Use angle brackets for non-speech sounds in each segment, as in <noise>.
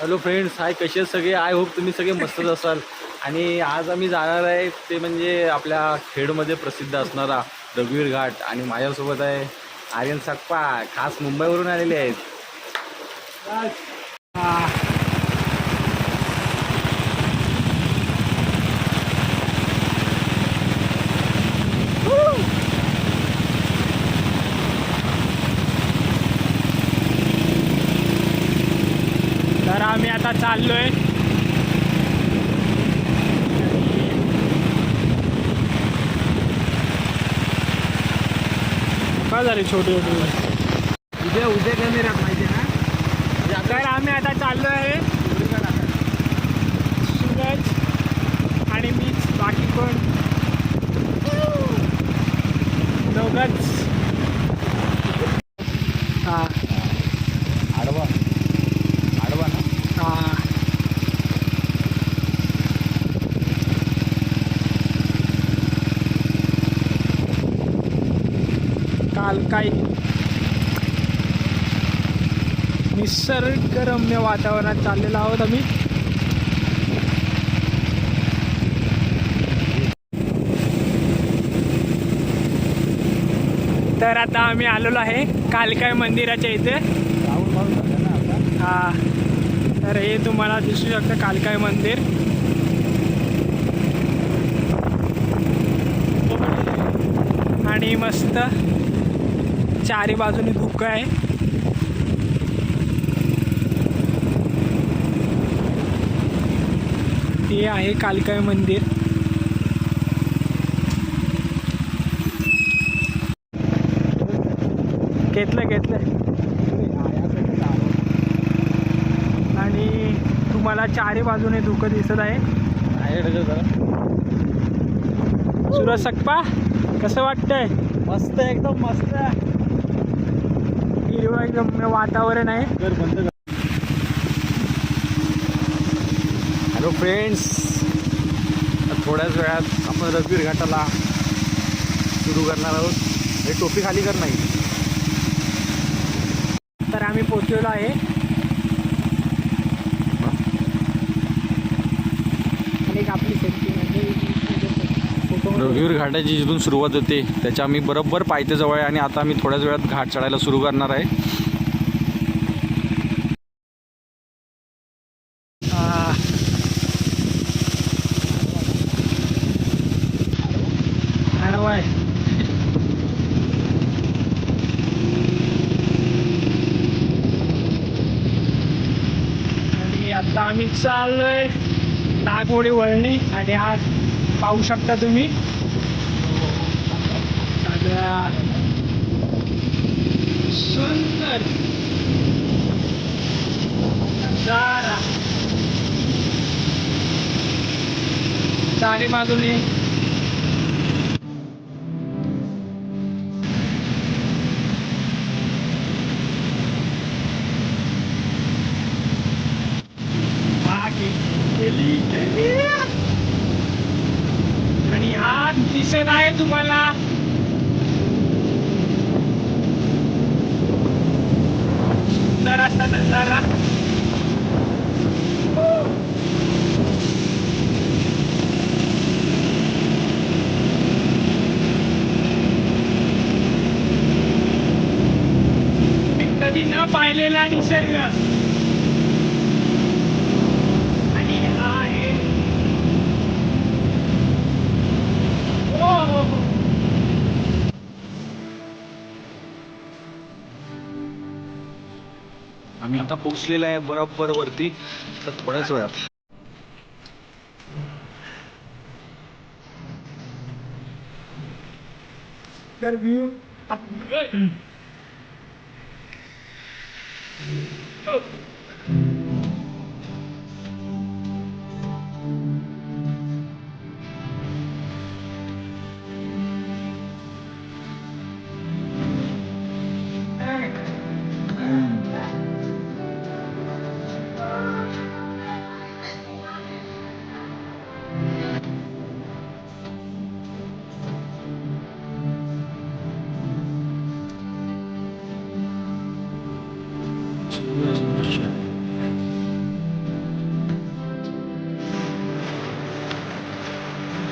Hello friends hi कसे आहेत सगळे? आय होप तुम्ही सगळे मस्तच <laughs> असाल. आणि आज आम्ही जाणार आहे ते म्हणजे आपल्या खेडमध्ये प्रसिद्ध असणारा रघुवीर घाट आणि माझ्यासोबत आहे आर्यन सकपा खास मुंबईवरून आलेले आहेत तर आम्ही आता चाललोय. काय झाले छोटे छोटे? उद्या उद्या कॅमेऱ्यात माहिती ना? तर आम्ही आता चाललो आहे सूरज आणि मीच बाकी कोण? दोघंच. हां आडवा आडवा ना हां काल काही निसर्गरम्य वातावरणात चाललेलो आहोत आम्ही. तर आता आम्ही आलेलो आहे कालकाय मंदिराच्या इथे. हा. तर हे तुम्हाला दिसू शकतं कालकाय मंदिर. आणि मस्त चारी बाजूने धुकं आहे. हे आहे कालकाय मंदिर. घेतलं घेतलं आणि तुम्हाला चारी बाजूने धुकं दिसत आहे. सुरज सकपा कसं वाटतंय? मस्त एकदम मस्त हिरवं एकदम वातावरण आहे. हॅलो फ्रेंड्स थोड्याच वेळात आपण रघुवीर घाटाला सुरू करणार आहोत. हे टोपी खाली कर नाही. तर आम्ही पोचलेलो आहे आणि एक आपली सेल्फी फोटो रघुवीर घाटाची जिथून सुरुवात होते त्याच्या आम्ही बरोबर पायथ्याजवळ आहे आणि आता आम्ही थोड्याच वेळात घाट चढायला सुरू करणार आहे. आणि आता आम्ही चाललोय नागमोडी वळणी आणि आज पाहू शकता तुम्ही. सगळ्या सुंदर. नजारा दिसत आहे तुम्हाला. कधी न पाहिलेला निसर्ग. आता पोहोचलेला आहे बरोबर वरती. तर थोड्याच वेळात. तर व्ह्यू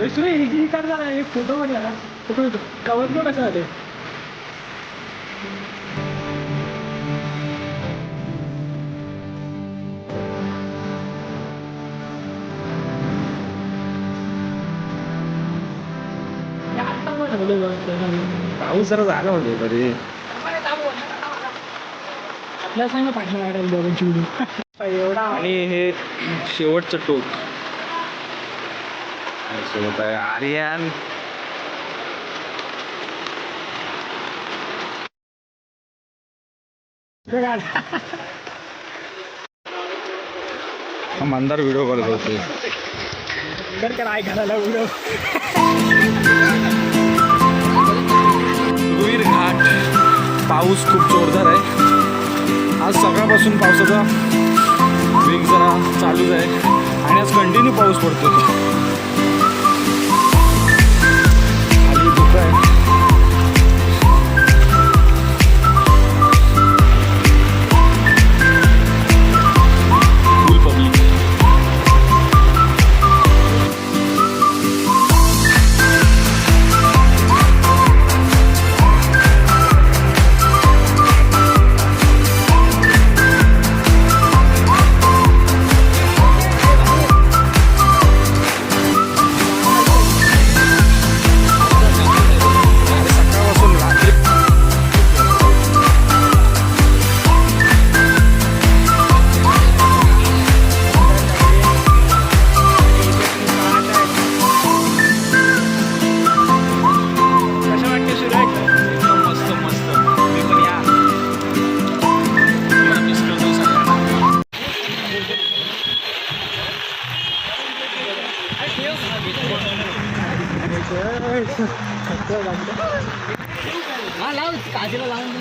ही करणार आहे एक फोटो आला फोटो कवर कसं आले पाऊस जरा झाला होते तरी आपल्या सांगा काढायला व्हिडिओ एवढा आणि हे शेवटचं टोक सोबत आहे आर्यन मंदार व्हिडिओ कॉल करतोय कर काय घालायला व्हिडिओ रुईर घाट पाऊस खूप जोरदार आहे. आज सकाळपासून पावसाचा वेग जरा चालूच आहे. आणि आज कंटिन्यू पाऊस पडतो